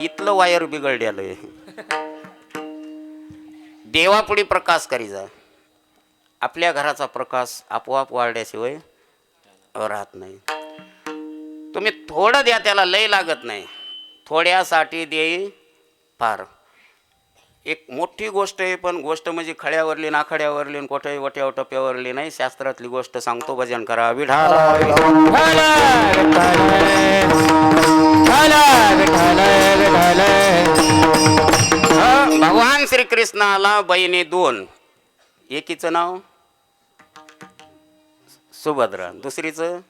इथलं वायर बिघडलेलं देवापुढे प्रकाश करीचा आपल्या घराचा प्रकाश आपोआप वाढल्याशिवाय राहत नाही. तुम्ही थोडं द्या त्याला लय लागत नाही. थोड्यासाठी देई फार. एक मोठी गोष्ट आहे पण गोष्ट म्हणजे खड्यावरली नाखड्यावरली आणि कोठ्याही वट्यावर टप्प्यावरली नाही. शास्त्रातली गोष्ट सांगतो भजन करा. विढाला. कृष्णाला बहिणी दोन. एकीचं नाव? सुभद्रा. दुसरीचं?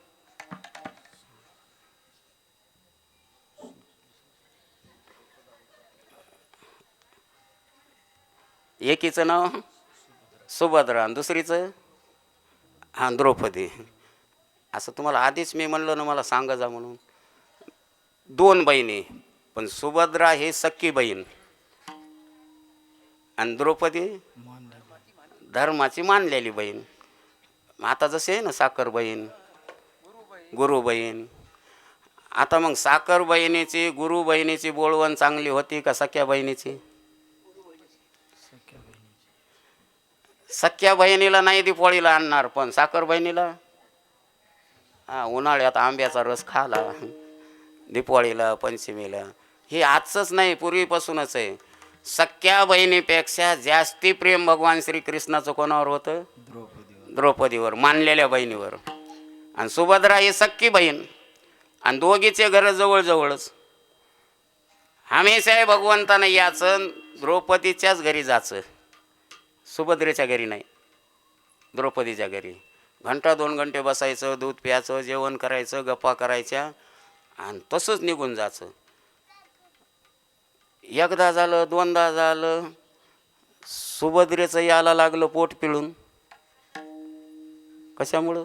एकीचं नाव? सुभद्रा. दुसरीचं? हां द्रौपदी. असं तुम्हाला आधीच मी म्हणलं ना मला सांगा जा म्हणून. दोन बहिणी पण सुभद्रा हे सख्खी बहीण. आणि द्रौपदी धर्माची मानलेली बहीण. आता जसे आहे ना साखर बहीण गुरु बहीण. आता मग साखर बहिणीची गुरु बहिणीची बोलवण चांगली होती का सख्या बहिणीची? सख्या बहिणीला नाही दिपोळीला आणणार पण साखर बहिणीला? हा उन्हाळ्यात आंब्याचा रस खाला दिपोळीला पंचमीला. हे आजचंच नाही पूर्वीपासूनच आहे. सख्या बहिणीपेक्षा जास्ती प्रेम भगवान श्रीकृष्णाचं कोणावर होतं? द्रौपदीवर. मानलेल्या बहिणीवर. आणि सुभद्रा ही सख्खी बहीण. आणि दोघीचे घर जवळजवळच. हमेशा भगवंतानं याचं द्रौपदीच्याच घरी जायचं सुभद्रेच्या घरी नाही. द्रौपदीच्या घरी. घंटा दोन घंटे बसायचं दूध प्यायचं जेवण करायचं गप्पा करायच्या. आणि तसंच निघून जायचं एकदा झालं दोनदा झालं. सुभद्रेचं याला लागलं पोट पिळून. कशामुळं?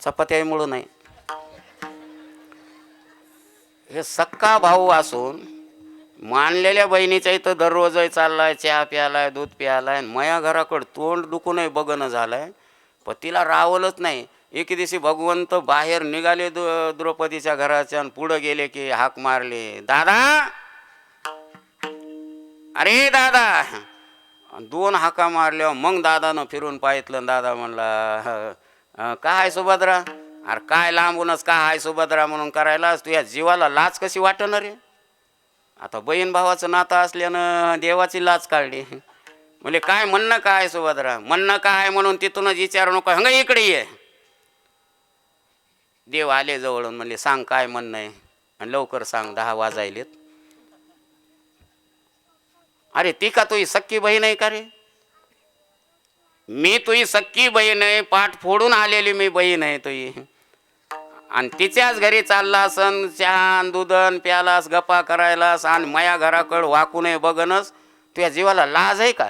चपात्यामुळं नाही. हे सक्का भाऊ असून मानलेल्या बहिणीच्या इथं दररोजही चाललाय चहा प्यालाय दूध प्यालाय आणि मया घराकडं तोंड दुखूनही बघणं झालंय. पण तिला रावलंच नाही. एके दिवशी भगवंत बाहेर निघाले द्र द्रौपदीच्या घराच्या आणि पुढं गेले की हाक मारले दादा! अरे दादा! दोन हाका मारल्या मग दादानं फिरून पाहितलं दादा म्हणला "अं, काय आहे सुभद्रा? अरे काय लांबूनच काय आहे सुभद्रा म्हणून करायलास तुझ्या जीवाला लाच कशी वाटणार रे? आता बहीण भावाचं नातं असल्यानं देवाची लाच काढली. म्हणजे काय म्हणणं काय आहे सुभद्रा? म्हणणं काय आहे म्हणून तिथूनच विचारू नको. हंग इकडे ये. देव आले जवळून म्हणले सांग काय म्हणणं आहे? आणि लवकर सांग दहा वाजायलेत. अरे ती का तुझी सक्की बहीण आहे का रे? मी तुझी सक्की बहीण आहे पाठ फोडून आलेली मी बहीण आहे तुझी. आणि तिच्याच घरी चालला असन चहान दुधन प्यालास गप्पा करायलास आणि माया घराकडं वाकूनही बघनच तुझ्या जीवाला लाज आहे का?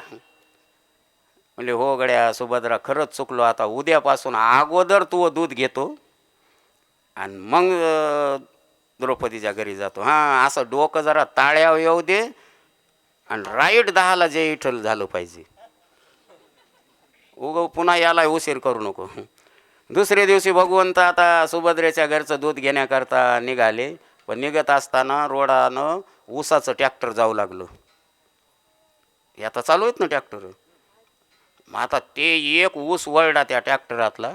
म्हणजे हो गड्या सुभद्रा खरंच चुकलो. आता उद्यापासून अगोदर तू दूध घेतो. आणि मग द्रौपदीच्या घरी जातो. हां असं डोकं जरा ताळ्यावर येऊ दे आणि राईट दहाला जे इठल झालं पाहिजे. उग पुन्हा याला उशीर करू नको. दुसऱ्या दिवशी भगवंत आता सुभद्रेच्या घरचं दूध घेण्याकरता निघाले. पण निघत असताना रोडानं ऊसाचं ट्रॅक्टर जाऊ लागलं. हे आता चालू आहेत ना ट्रॅक्टर? मग आता ते एक ऊस वळडा त्या ट्रॅक्टरातला.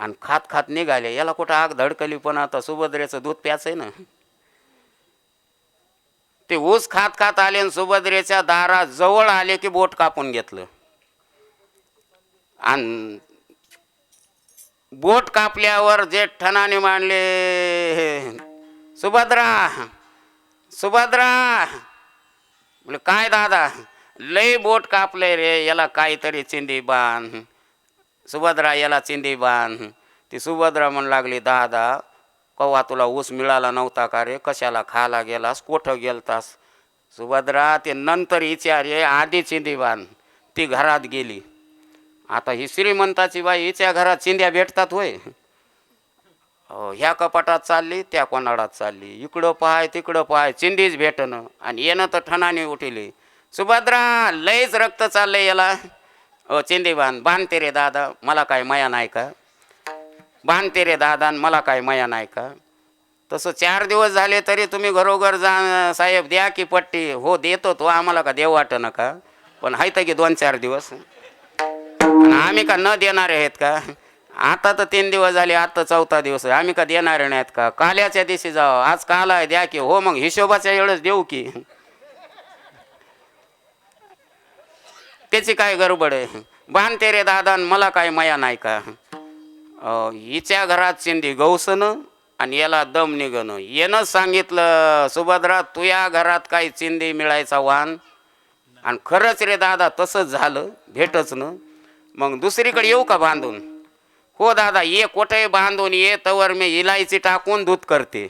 आणि खात खात निघाले. याला कुठं आग धडकली पण आता सुभद्रेचं दूध प्याचं आहे ना. ते ऊस खात खात आले आणि सुभद्रेच्या दारा जवळ आले की बोट कापून घेतलं. आणि बोट कापल्यावर जे ठणाने मांडले सुभद्रा सुभद्रा म्हणजे काय दादा लय बोट कापले रे याला काहीतरी चिंदी बांध सुभद्रा याला चिंदी बांध. ती सुभद्रा म्हण लागली दादा कवा तुला ऊस मिळाला नव्हता का रे? कशाला खायला गेलास? कोठं गेलतास? सुभद्रा ते नंतर विचारे आधी चिंदी बांध. ती घरात गेली. आता ही श्रीमंताची बाई हिच्या घरात चिंध्या भेटतात होय. ह्या कपाटात चालली त्या कोणाडात चालली? इकडं पहाय तिकडं पहाय चिंधीच भेटणं. आणि येणं तर ठणाने उठिली. सुभद्रा लयच रक्त चाललंय याला. ओ चिंदी बांध बांधते रे दादा मला काय माया नाही का? बांधते रे दादा मला काय माया नाही का? तसं चार दिवस झाले तरी तुम्ही घरोघर जा साहेब द्या की पट्टी. हो देतो तो आम्हाला का देव वाटत नका? पण हायतं की दोन चार दिवस. आणि आम्ही का न देणारे आहेत का? आता तर तीन दिवस झाले आता चौथा दिवस आहे. आम्ही का देणारे नाहीत का? काल्याच्या दिवशी जावं. आज काल आहे द्या की. हो मग हिशोबाच्या वेळेस देऊ की. त्याची काय गडबड आहे? बांधते रे दादा मला काय माया नाही का? हिच्या घरात शिंदी गौसनं आणि याला दम निघणं येणं सांगितलं सुभद्रा तुया घरात काही चिंदी मिळायचा वाहन आणि खरंच रे दादा तसंच झालं भेटच न. मग दुसरीकडे येऊ का बांधून? हो दादा ये कोठे बांधून? ये तवर मी इलायची टाकून दूध करते.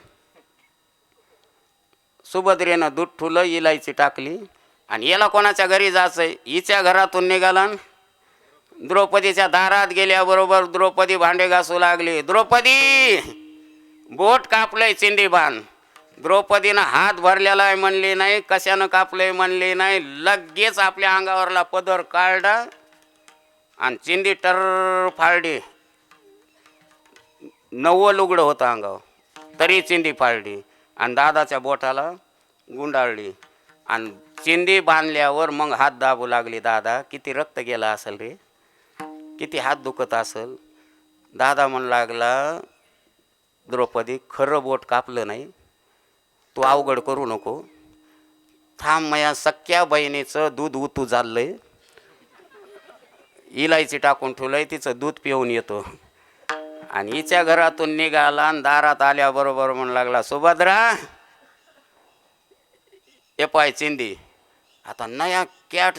सुभद्रेनं दूध ठुलं इलायची टाकली. आणि याला कोणाच्या घरी जायचंय? हिच्या घरातून निघाला न द्रौपदीच्या दारात गेल्याबरोबर द्रौपदी भांडे घासू लागली. द्रौपदी! बोट कापलंय चिंदी बाण द्रौपदीनं हात भरलेला आहे म्हणली नाही कशानं कापलंय म्हणली नाही. लगेच आपल्या अंगावरला पदर काढला आणि चिंदी टर फाळली. नव्वं लुगडं होतं अंगावर. तरी चिंदी फाळली आणि दादाच्या बोटाला गुंडाळली. आणि चिंदी बांधल्यावर मग हात दाबू लागले दादा किती रक्त गेला असेल रे? किती हात दुखत असेल? दादा म्हणू लागला द्रौपदी खरं बोट कापलं नाही. तू अवघड करू नको. थांब मया सख्या बहिणीचं दूध उतू चाललं आहे इलायची टाकून ठेवलंय तिचं दूध पिऊन येतो. आणि हिच्या घरातून निघाला आणि दारात आल्याबरोबर म्हणू लागला सुभद्रा ए पाय चिंदी आता नया कॅट